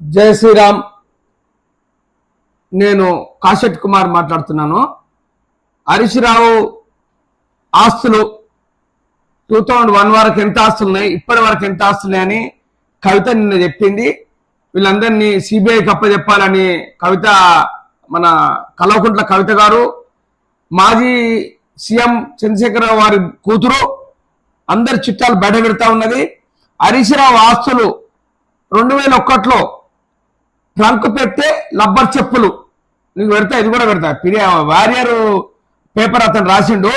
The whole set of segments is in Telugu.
జై శ్రీరామ్. నేను కాశెట్ కుమార్ మాట్లాడుతున్నాను. హరీష్రావు ఆస్తులు టూ థౌజండ్ వన్ వరకు ఎంత ఆస్తులు ఉన్నాయి? ఇప్పటి వరకు ఎంత ఆస్తులు అని కవిత నిన్న చెప్పింది. వీళ్ళందరినీ సిబిఐకి అప్పచెప్పాలని కవిత మన కల్వకుంట్ల కవిత గారు మాజీ సీఎం చంద్రశేఖరరావు వారి కూతురు అందరి చిట్టాలు బయట పెడతా ఉన్నది. హరీష్రావు ఆస్తులు రెండు వేల ఒక్కట్లో ట్రంక్ పెడితే లబ్బర్ చెప్పులు. నీకు పెడతా ఇది కూడా పెడతా. పిరియా వారియర్ పేపర్ అతను రాసిండు.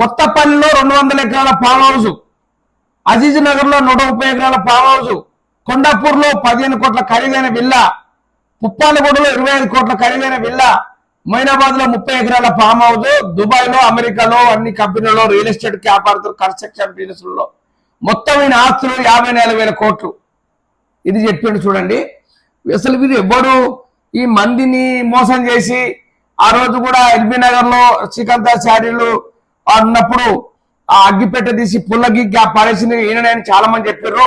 కొత్తపల్లిలో రెండు వందల ఎకరాల ఫామ్ హౌస్ అజీజ్ నగర్లో నూట ముప్పై ఎకరాల ఫామ్ హౌస్ కొండాపూర్లో పదిహేను కోట్ల ఖరీదైన విల్లా. పుప్పాలగూడలో ఇరవై ఐదు కోట్ల ఖరీదైన విల్లా. మైనాబాద్లో ముప్పై ఎకరాల ఫామ్ హౌస్ దుబాయ్లో అమెరికాలో అన్ని కంపెనీలలో రియల్ ఎస్టేట్ వ్యాపారస్తులు కన్స్ట్రక్షన్ బిజినెస్లలో మొత్తం ఈయన ఆస్తులు యాభై నాలుగు వేల కోట్లు. ఇది చెప్పిండు చూడండి. అసలు వీరు ఎవ్వడు? ఈ మందిని మోసం చేసి ఆ రోజు కూడా ఎల్బీ నగర్లో శ్రీకాంత శారీలు ఉన్నప్పుడు ఆ అగ్గిపెట్ట తీసి పుల్లగి ఆ పడేసిన ఈయనని చాలా మంది చెప్పారు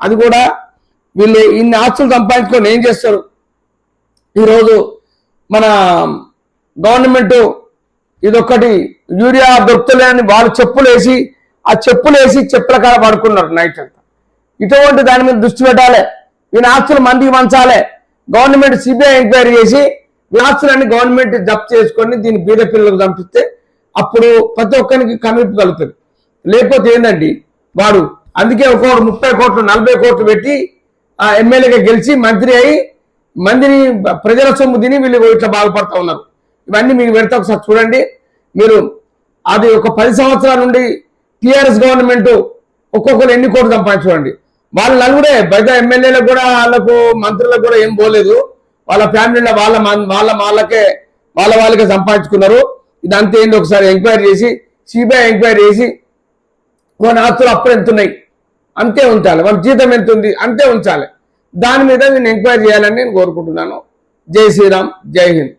అది కూడా వీళ్ళు ఇన్ని ఆస్తులు సంపాదించుకొని ఏం చేస్తారు? ఈరోజు మన గవర్నమెంట్ ఇదొక్కటి యూరియా దొరుకుతలేని వాళ్ళు చెప్పులు వేసి ఆ చెప్పులు వేసి చెప్పుల కాడ పడుకున్నారు నైట్ అంతా. ఇటువంటి దాని మీద దృష్టి పెట్టాలి. ఈయన ఆస్తులు మందికి పంచాలే గవర్నమెంట్ సిబిఐ ఎంక్వైరీ చేసి ఈ ఆస్తులన్నీ గవర్నమెంట్ జప్తు చేసుకొని దీన్ని బీద పిల్లలకు పంపిస్తే అప్పుడు ప్రతి ఒక్కరికి కమిపు కలుగుతుంది. లేకపోతే ఏంటండి వాడు అందుకే ఒక ముప్పై కోట్లు నలభై కోట్లు పెట్టి ఆ ఎమ్మెల్యేగా గెలిచి మంత్రి అయి మందిని ప్రజల సొమ్ము తిని వీళ్ళు ఇట్లా బాగుపడతా ఉన్నారు. ఇవన్నీ మీకు పెడతా ఒకసారి చూడండి. మీరు అది ఒక పది సంవత్సరాల నుండి టిఆర్ఎస్ గవర్నమెంట్ ఒక్కొక్కరు ఎన్ని కోట్లు సంపాదించుకోండి? వాళ్ళ నలుగురే బయట ఎమ్మెల్యేలకు కూడా వాళ్ళకు మంత్రులకు కూడా ఏం పోలేదు. వాళ్ళ ఫ్యామిలీలో వాళ్ళ వాళ్ళ వాళ్ళకే వాళ్ళ వాళ్ళకే సంపాదించుకున్నారు. ఇదంతా ఏంది ఒకసారి ఎంక్వైరీ చేసి సిబిఐ ఎంక్వైరీ చేసి వాళ్ళ ఆస్తులు అప్పుడు ఎంత ఉన్నాయి అంతే ఉంచాలి. వాళ్ళ జీతం ఎంత ఉంది? అంతే ఉంచాలి. దాని మీద నేను ఎంక్వైరీ చేయాలని నేను కోరుకుంటున్నాను. జై శ్రీరామ్ జై హింద్.